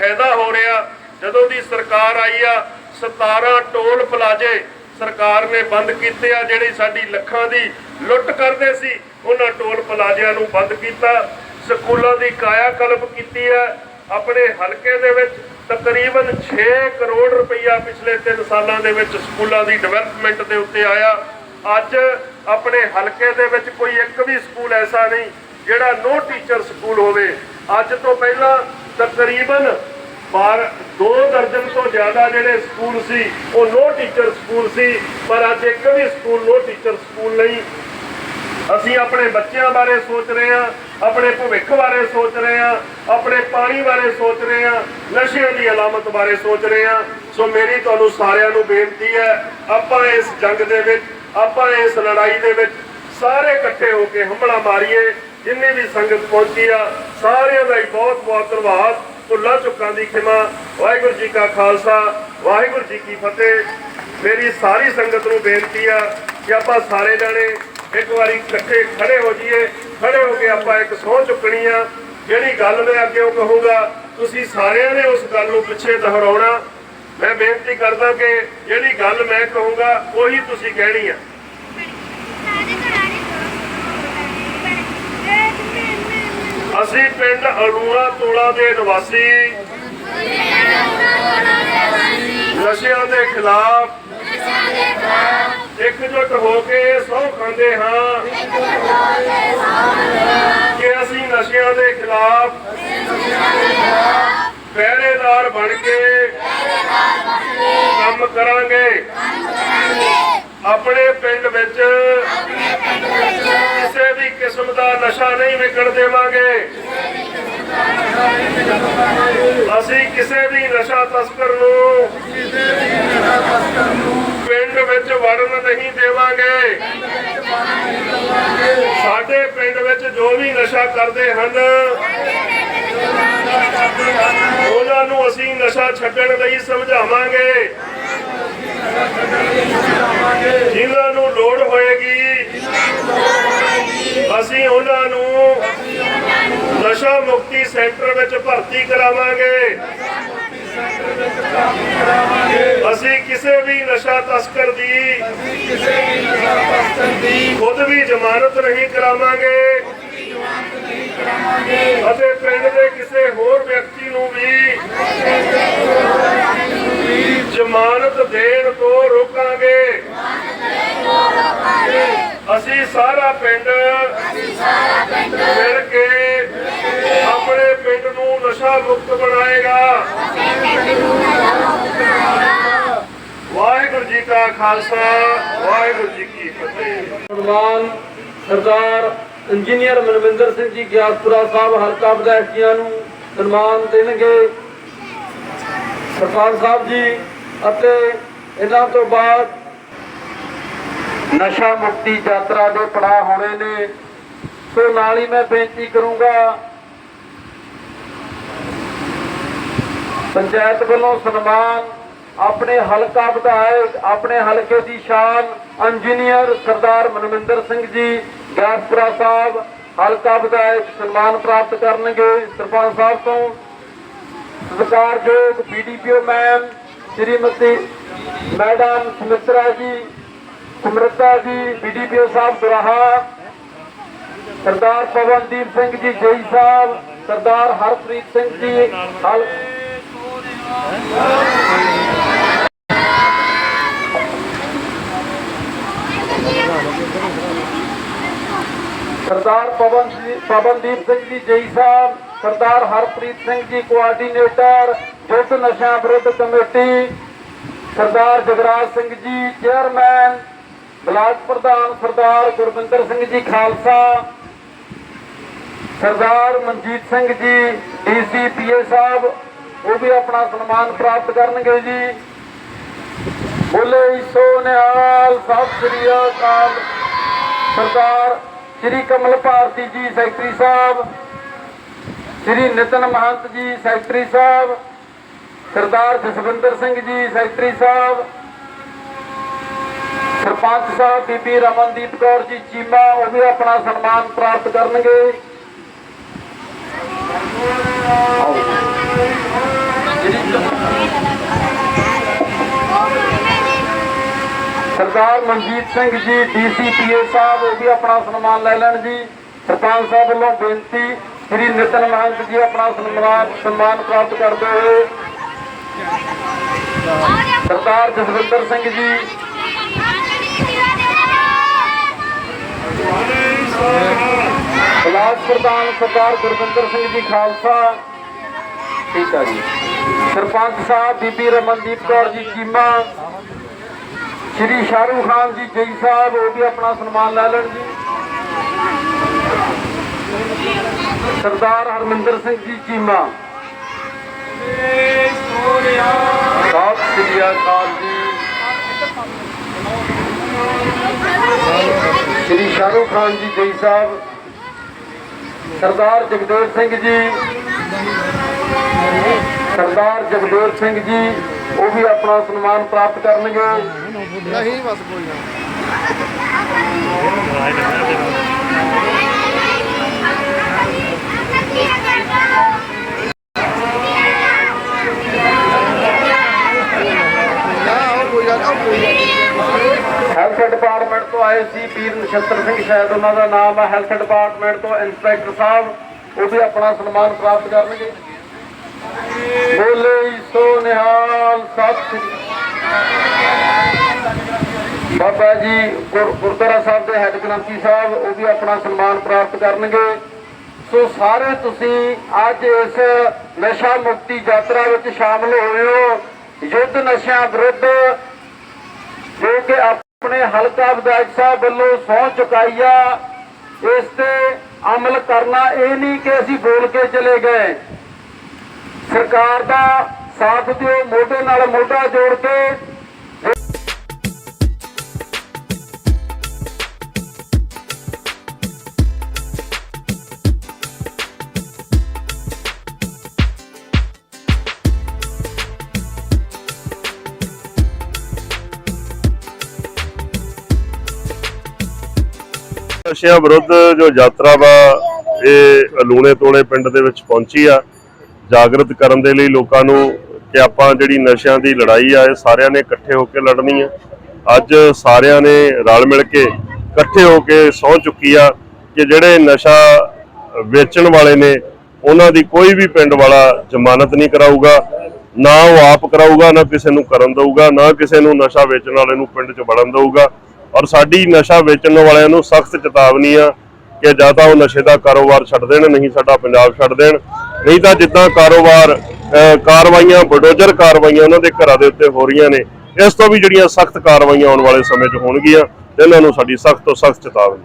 ਫਾਇਦਾ ਹੋ ਰਿਹਾ। ਜਦੋਂ ਦੀ ਸਰਕਾਰ ਆਈ ਆ 17 ਟੋਲ ਪਲਾਜੇ ਸਰਕਾਰ ਨੇ ਬੰਦ ਕੀਤੇ ਆ, ਜਿਹੜੀ ਸਾਡੀ ਲੱਖਾਂ ਦੀ ਲੁੱਟ ਕਰਦੇ ਸੀ, ਉਹਨਾਂ ਟੋਲ ਪਲਾਜ਼ਿਆਂ ਨੂੰ ਬੰਦ ਕੀਤਾ। ਸਕੂਲਾਂ ਦੀ ਕਾਇਆ ਕਲਪ ਕੀਤੀ ਹੈ ਆਪਣੇ ਹਲਕੇ ਦੇ ਵਿੱਚ ਤਕਰੀਬਨ 6 ਕਰੋੜ ਰੁਪਈਆ ਪਿਛਲੇ 3 ਸਾਲਾਂ ਦੇ ਵਿੱਚ ਸਕੂਲਾਂ ਦੀ ਡਿਵੈਲਪਮੈਂਟ ਦੇ ਉੱਤੇ ਆਇਆ। ਅੱਜ ਆਪਣੇ ਹਲਕੇ ਦੇ ਵਿੱਚ ਕੋਈ ਇੱਕ ਵੀ ਸਕੂਲ ਐਸਾ ਨਹੀਂ, ਜਿਹੜਾ ਨੋ ਟੀਚਰ ਸਕੂਲ ਹੋਵੇ। ਅੱਜ ਤੋਂ ਪਹਿਲਾਂ ਤਕਰੀਬਨ ਪਰ ਦੋ ਦਰਜਨ ਤੋਂ ਜ਼ਿਆਦਾ ਜਿਹੜੇ ਸਕੂਲ ਸੀ, ਉਹ ਨੋ ਟੀਚਰ ਸਕੂਲ ਸੀ, ਪਰ ਅੱਜ ਇੱਕ ਵੀ ਸਕੂਲ ਨੋ ਟੀਚਰ ਸਕੂਲ ਨਹੀਂ। ਅਸੀਂ ਆਪਣੇ ਬੱਚਿਆਂ ਬਾਰੇ ਸੋਚ ਰਹੇ ਹਾਂ, ਆਪਣੇ ਭਵਿੱਖ ਬਾਰੇ ਸੋਚ ਰਹੇ ਹਾਂ, ਆਪਣੇ ਪਾਣੀ ਬਾਰੇ ਸੋਚ ਰਹੇ ਹਾਂ, ਨਸ਼ਿਆਂ ਦੀ ਅਲਾਮਤ ਬਾਰੇ ਸੋਚ ਰਹੇ ਹਾਂ। ਸੋ ਮੇਰੀ ਤੁਹਾਨੂੰ ਸਾਰਿਆਂ ਨੂੰ ਬੇਨਤੀ ਹੈ, ਆਪਾਂ ਇਸ ਜੰਗ ਦੇ ਵਿੱਚ, ਆਪਾਂ ਇਸ ਲੜਾਈ ਦੇ ਵਿੱਚ ਸਾਰੇ ਇਕੱਠੇ ਹੋ ਕੇ ਹਮਲਾ ਮਾਰੀਏ। ਜਿੰਨੀ ਵੀ ਸੰਗਤ ਪਹੁੰਚੀ ਆ, ਸਾਰਿਆਂ ਦਾ ਹੀ ਬਹੁਤ ਬਹੁਤ ਧੰਨਵਾਦ। ਭੁੱਲਾਂ ਚੁੱਕਾਂ ਦੀ ਖਿਮਾ। ਵਾਹਿਗੁਰੂ ਜੀ ਕਾ ਖਾਲਸਾ, ਵਾਹਿਗੁਰੂ ਜੀ ਕੀ ਫਤਿਹ। ਮੇਰੀ ਸਾਰੀ ਸੰਗਤ ਨੂੰ ਬੇਨਤੀ ਆ ਕਿ ਆਪਾਂ ਸਾਰੇ ਜਾਣੇ ਇੱਕ ਵਾਰੀ ਇਕੱਠੇ ਖੜੇ ਹੋ ਜਾਈਏ। ਖੜੇ ਹੋ ਕੇ ਆਪਾਂ ਇੱਕ ਸਹੁੰ ਚੁੱਕਣੀ ਆ। ਜਿਹੜੀ ਗੱਲ ਮੈਂ ਅੱਗੇ ਉਹ ਕਹੂੰਗਾ, ਤੁਸੀਂ ਸਾਰਿਆਂ ਨੇ ਉਸ ਗੱਲ ਨੂੰ ਪਿੱਛੇ ਦੁਹਰਾਉਣਾ। ਮੈਂ ਬੇਨਤੀ ਕਰਦਾ ਕਿ ਜਿਹੜੀ ਗੱਲ ਮੈਂ ਕਹੂੰਗਾ, ਉਹੀ ਤੁਸੀਂ ਕਹਿਣੀ ਆ। ਅਸੀਂ ਪਿੰਡ ਅਲੂਣਾ ਤੋਲਾ ਦੇ ਨਿਵਾਸੀ। ਨਸ਼ਿਆਂ ਦੇ ਖਿਲਾਫ ਇਕਜੁੱਟ ਹੋ ਕੇ ਸਹੁੰ ਖਾਂਦੇ ਹਾਂ। ਕਿ ਅਸੀਂ ਨਸ਼ਿਆਂ ਦੇ ਖਿਲਾਫ ਪਹਿਰੇਦਾਰ ਬਣ ਕੇ ਕੰਮ ਕਰਾਂਗੇ। ਆਪਣੇ ਪਿੰਡ ਵਿੱਚ ਕਿਸੇ ਵੀ ਕਿਸਮ ਦਾ ਨਸ਼ਾ ਨਹੀਂ ਵਿਕਣ ਦੇਵਾਂਗੇ। ਅਸੀਂ ਕਿਸੇ ਵੀ ਨਸ਼ਾ ਤਸਕਰ ਨੂੰ ਪਿੰਡ ਵਿੱਚ ਵੜਨ ਨਹੀਂ ਦੇਵਾਂਗੇ। ਸਾਡੇ ਪਿੰਡ ਵਿੱਚ ਜੋ ਵੀ ਨਸ਼ਾ ਕਰਦੇ ਹਨ ਉਹਨਾਂ ਨੂੰ ਅਸੀਂ ਨਸ਼ਾ ਛੱਡਣ ਲਈ ਸਮਝਾਵਾਂਗੇ। ਜਿਨ੍ਹਾਂ ਨੂੰ ਲੋੜ ਹੋਏਗੀ, ਅਸੀਂ ਉਹਨਾਂ ਨੂੰ ਨਸ਼ਾ ਮੁਕਤੀ ਸੈਂਟਰ ਵਿੱਚ ਭਰਤੀ ਕਰਾਵਾਂਗੇ। ਅਸੀਂ ਕਿਸੇ ਵੀ ਨਸ਼ਾ ਤਸਕਰ ਦੀ ਖੁਦ ਵੀ ਜ਼ਮਾਨਤ ਨਹੀਂ ਕਰਾਵਾਂਗੇ। ਅਤੇ ਪਿੰਡ ਦੇ ਕਿਸੇ ਹੋਰ ਵਿਅਕਤੀ ਨੂੰ ਵੀ ਜ਼ਮਾਨਤ ਦੇਣ ਤੋਂ ਅਸੀਂ ਸਾਰਾ ਪਿੰਡ ਮਿਲ ਕੇ ਆਪਣੇ ਪਿੰਡ ਨੂੰ ਨਸ਼ਾ ਮੁਕਤ ਬਣਾਏਗਾ। ਵਾਹਿਗੁਰੂ ਜੀ ਕਾ ਖਾਲਸਾ ਵਾਹਿਗੁਰੂ ਜੀ ਕੀ ਫਤਿਹ। ਸਨਮਾਨ ਸਰਦਾਰ ਇੰਜੀਨੀਅਰ ਮਨਵਿੰਦਰ ਸਿੰਘ ਜੀ ਗਿਆਸਪੁਰਾ ਸਾਹਿਬ ਹਲਕਾ ਵਿਧਾਇਕੀਆਂ ਨੂੰ ਸਨਮਾਨ ਦੇਣਗੇ। ਸਰਪੰਚ ਸਾਹਿਬ ਜੀ ਅਤੇ ਇਹਨਾਂ ਤੋਂ ਬਾਅਦ ਨਸ਼ਾ ਮੁਕਤੀ ਯਾਤਰਾ ਦੇ ਪੜਾਅ ਹੋਣੇ ਨੇ। ਸੋ ਨਾਲ ਹੀ ਮੈਂ ਬੇਨਤੀ ਕਰੂੰਗਾ, ਪੰਚਾਇਤ ਵੱਲੋਂ ਸਨਮਾਨ, ਆਪਣੇ ਹਲਕਾ ਵਿਧਾਇਕ, ਆਪਣੇ ਹਲਕੇ ਦੀ ਸ਼ਾਨ, ਇੰਜੀਨੀਅਰ ਸਰਦਾਰ ਮਨਵਿੰਦਰ ਸਿੰਘ ਜੀ ਗੈਸਪੁਰਾ ਸਾਹਿਬ, ਹਲਕਾ ਵਿਧਾਇਕ ਸਨਮਾਨ ਪ੍ਰਾਪਤ ਕਰਨਗੇ। ਸਰਪੰਚ ਸਾਹਿਬ ਤੋਂ ਸਤਿਕਾਰਯੋਗ BDPO ma'am Shrimati madam Sumitra ji Samrata ji BDPO sahib Doraha, Sardar Pavandeep Singh ji JE sahib ਸਰਦਾਰ ਹਰਪ੍ਰੀਤ ਸਿੰਘ ਜੀ, ਹਲ ਸਰਦਾਰ ਪਵਨ ਪਵਨਦੀਪ ਸਿੰਘ ਜੀ ਜੇਈ ਸਾਹਿਬ ਸਰਦਾਰ ਹਰਪ੍ਰੀਤ ਸਿੰਘ ਜੀ ਕੋਆਰਡੀਨੇਟਰ ਜੁੱਟ ਨਸ਼ਾ ਵਿਰੁੱਧ ਕਮੇਟੀ, ਸਰਦਾਰ ਜਗਰਾਜ ਸਿੰਘ ਜੀ ਚੇਅਰਮੈਨ ਬਲਾਕ ਪ੍ਰਧਾਨ ਸਰਦਾਰ ਗੁਰਵਿੰਦਰ ਸਿੰਘ ਜੀ ਖਾਲਸਾ, ਸਰਦਾਰ ਮਨਜੀਤ ਸਿੰਘ ਜੀ ਡੀਸੀ ਪੀਏ ਸਾਹਿਬ, ਉਹ ਵੀ ਆਪਣਾ ਸਨਮਾਨ ਪ੍ਰਾਪਤ ਕਰਨਗੇ ਜੀ। ਬੋਲੇ ਸੋ ਨਿਹਾਲ, ਸਤਿ ਸ੍ਰੀ ਅਕਾਲ। ਸਰਦਾਰ ਸ੍ਰੀ ਕਮਲ ਭਾਰਤੀ ਜੀ, ਸੈਕਟਰੀ ਸਾਹਿਬ। ਸ੍ਰੀ ਨਿਤਨ ਮਹੰਤ ਜੀ, ਸੈਕਟਰੀ ਸਾਹਿਬ। ਸਰਦਾਰ ਜਸਵਿੰਦਰ ਸਿੰਘ ਜੀ, ਸੈਕਟਰੀ ਸਾਹਿਬ। ਸਰਪੰਚ ਸਾਹਿਬ ਬੀਬੀ ਰਮਨਦੀਪ ਕੌਰ ਜੀ ਚੀਮਾ, ਉਹ ਵੀ ਆਪਣਾ ਸਨਮਾਨ ਪ੍ਰਾਪਤ ਕਰਨਗੇ। ਸਰਦਾਰ ਮਨਜੀਤ ਸਿੰਘ ਜੀ, ਡੀਸੀਪੀਏ ਸਾਹਿਬ, ਉਹ ਵੀ ਆਪਣਾ ਸਨਮਾਨ ਲੈ ਲੈਣ ਜੀ। ਸਰਪੰਚ ਸਾਹਿਬ ਵੱਲੋਂ ਬੇਨਤੀ, ਸ੍ਰੀ ਨਿਤਨ ਮਹੰਤ ਜੀ ਆਪਣਾ ਸਨਮਾਨ ਸਨਮਾਨ ਪ੍ਰਾਪਤ ਕਰਦੇ ਹੋਏ। ਸਰਦਾਰ ਜਸਵਿੰਦਰ ਸਿੰਘ ਜੀ ਬਲਾਕ ਪ੍ਰਧਾਨ ਸਰਦਾਰ ਗੁਰਵਿੰਦਰ ਸਿੰਘ ਜੀ ਖਾਲਸਾ। ਠੀਕ ਆ ਜੀ। ਸਰਪੰਚ ਸਾਹਿਬ ਬੀਬੀ ਰਮਨਦੀਪ ਕੌਰ ਜੀ ਚੀਮਾ, ਸ਼੍ਰੀ ਸ਼ਾਹਰੂਖ ਖਾਨ ਜੀ ਜਈ ਸਾਹਿਬ, ਉਹ ਵੀ ਆਪਣਾ ਸਨਮਾਨ ਲੈ ਲੈਣ ਜੀ। ਸਰਦਾਰ ਹਰਮਿੰਦਰ ਸਿੰਘ ਜੀ ਚੀਮਾ। ਸਤਿ ਸ੍ਰੀ ਅਕਾਲ ਜੀ। ਸ਼੍ਰੀ ਸ਼ਾਹਰੂਖ ਖਾਨ ਜੀ ਜਈ ਸਾਹਿਬ ਸਰਦਾਰ ਜਗਦੇਵ ਸਿੰਘ ਜੀ ਸਰਦਾਰ ਜਗਦੇਵ ਸਿੰਘ ਜੀ ਉਹ ਵੀ ਆਪਣਾ ਸਨਮਾਨ ਪ੍ਰਾਪਤ ਕਰਨਗੇ ਨਹੀਂ ਬਸ ਕੋਈ ਨਾ। ਹੈਲਥ ਡਿਪਾਰਟਮੈਂਟ ਤੋਂ ਆਏ ਸੀ ਪੀਰ ਨਛੱਤਰ ਸਿੰਘ ਸ਼ਾਇਦ ਉਹਨਾਂ ਦਾ ਨਾਮ ਹੈ ਹੈਲਥ ਡਿਪਾਰਟਮੈਂਟ ਤੋਂ ਇੰਸਪੈਕਟਰ ਸਾਹਿਬ, ਉਹ ਵੀ ਆਪਣਾ ਸਨਮਾਨ ਪ੍ਰਾਪਤ ਕਰਨਗੇ। ਬੋਲੇ ਸੋ ਨਿਹਾਲ ਸਤਿ। ਬਾਬਾ ਜੀ ਗੁਰਦੁਆਰਾ ਸਾਹਿਬ ਦੇ ਹੈੱਡ ਗ੍ਰੰਥੀ ਸਾਹਿਬ, ਉਹ ਵੀ ਆਪਣਾ ਸਨਮਾਨ ਪ੍ਰਾਪਤ ਕਰਨਗੇ। ਸੋ ਸਾਰੇ ਤੁਸੀਂ ਅੱਜ ਇਸ ਨਸ਼ਾ ਮੁਕਤੀ ਯਾਤਰਾ ਵਿੱਚ ਸ਼ਾਮਲ ਹੋਏ ਹੋ। ਯੁੱਧ ਨਸ਼ਿਆਂ ਵਿਰੁੱਧ ਜੋ ਕਿ ਆਪਣੇ ਹਲਕਾ ਵਿਧਾਇਕ ਸਾਹਿਬ ਵੱਲੋਂ ਸਹੁੰ ਚੁਕਾਈ ਆ। ਇਸ ਤੇ ਅਮਲ ਕਰਨਾ ਇਹ ਨਹੀਂ ਕਿ ਅਸੀਂ ਬੋਲ ਕੇ ਚਲੇ ਗਏ। ਸਰਕਾਰ ਦਾ ਸਾਥ ਦਿਓ, ਮੋਢੇ ਨਾਲ ਮੋਢਾ ਜੋੜ ਕੇ ਨਸ਼ਿਆਂ ਵਿਰੁੱਧ ਜੋ ਯਾਤਰਾ ਵਾ, ਇਹ ਲੂਣੇ ਤੋਲੇ ਪਿੰਡ ਦੇ ਵਿੱਚ ਪਹੁੰਚੀ ਆ। ਜਾਗਰਤ ਕਰਨ ਦੇ ਲਈ ਲੋਕਾਂ ਨੂੰ ਕਿ ਆਪਾਂ ਜਿਹੜੀ ਨਸ਼ਿਆਂ ਦੀ ਲੜਾਈ ਆ, ਇਹ ਸਾਰਿਆਂ ਨੇ ਇਕੱਠੇ ਹੋ ਕੇ ਲੜਨੀ ਆ। ਅੱਜ ਸਾਰਿਆਂ ਨੇ ਰਲ ਮਿਲ ਕੇ ਇਕੱਠੇ ਹੋ ਕੇ ਸਹੁੰ ਚੁੱਕੀ ਆ ਕਿ ਜਿਹੜੇ ਨਸ਼ਾ ਵੇਚਣ ਵਾਲੇ ਨੇ, ਉਹਨਾਂ ਦੀ ਕੋਈ ਵੀ ਪਿੰਡ ਵਾਲਾ ਜ਼ਮਾਨਤ ਨਹੀਂ ਕਰਾਊਗਾ, ਨਾ ਉਹ ਆਪ ਕਰਾਊਗਾ, ਨਾ ਕਿਸੇ ਨੂੰ ਕਰਨ ਦਊਗਾ, ਨਾ ਕਿਸੇ ਨੂੰ ਨਸ਼ਾ ਵੇਚਣ ਵਾਲੇ ਨੂੰ ਪਿੰਡ 'ਚ ਵੜਨ ਦਊਗਾ। ਔਰ ਸਾਡੀ ਨਸ਼ਾ ਵੇਚਣ ਵਾਲਿਆਂ ਨੂੰ ਸਖਤ ਚੇਤਾਵਨੀ ਆ ਕਿ ਜਾਂ ਤਾਂ ਉਹ ਨਸ਼ੇ ਦਾ ਕਾਰੋਬਾਰ ਛੱਡ ਦੇਣ, ਨਹੀਂ ਸਾਡਾ ਪੰਜਾਬ ਛੱਡ ਦੇਣ। ਨਹੀਂ ਤਾਂ ਜਿੱਦਾਂ ਕਾਰੋਬਾਰ ਕਾਰਵਾਈਆਂ ਬਡੋਜਰ ਕਾਰਵਾਈਆਂ ਉਹਨਾਂ ਦੇ ਘਰਾਂ ਦੇ ਉੱਤੇ ਹੋ ਰਹੀਆਂ ਨੇ, ਇਸ ਤੋਂ ਵੀ ਜਿਹੜੀਆਂ ਸਖਤ ਕਾਰਵਾਈਆਂ ਆਉਣ ਵਾਲੇ ਸਮੇਂ 'ਚ ਹੋਣਗੀਆਂ ਇਹਨਾਂ ਨੂੰ ਸਾਡੀ ਸਖਤ ਤੋਂ ਸਖਤ ਚੇਤਾਵਨੀ।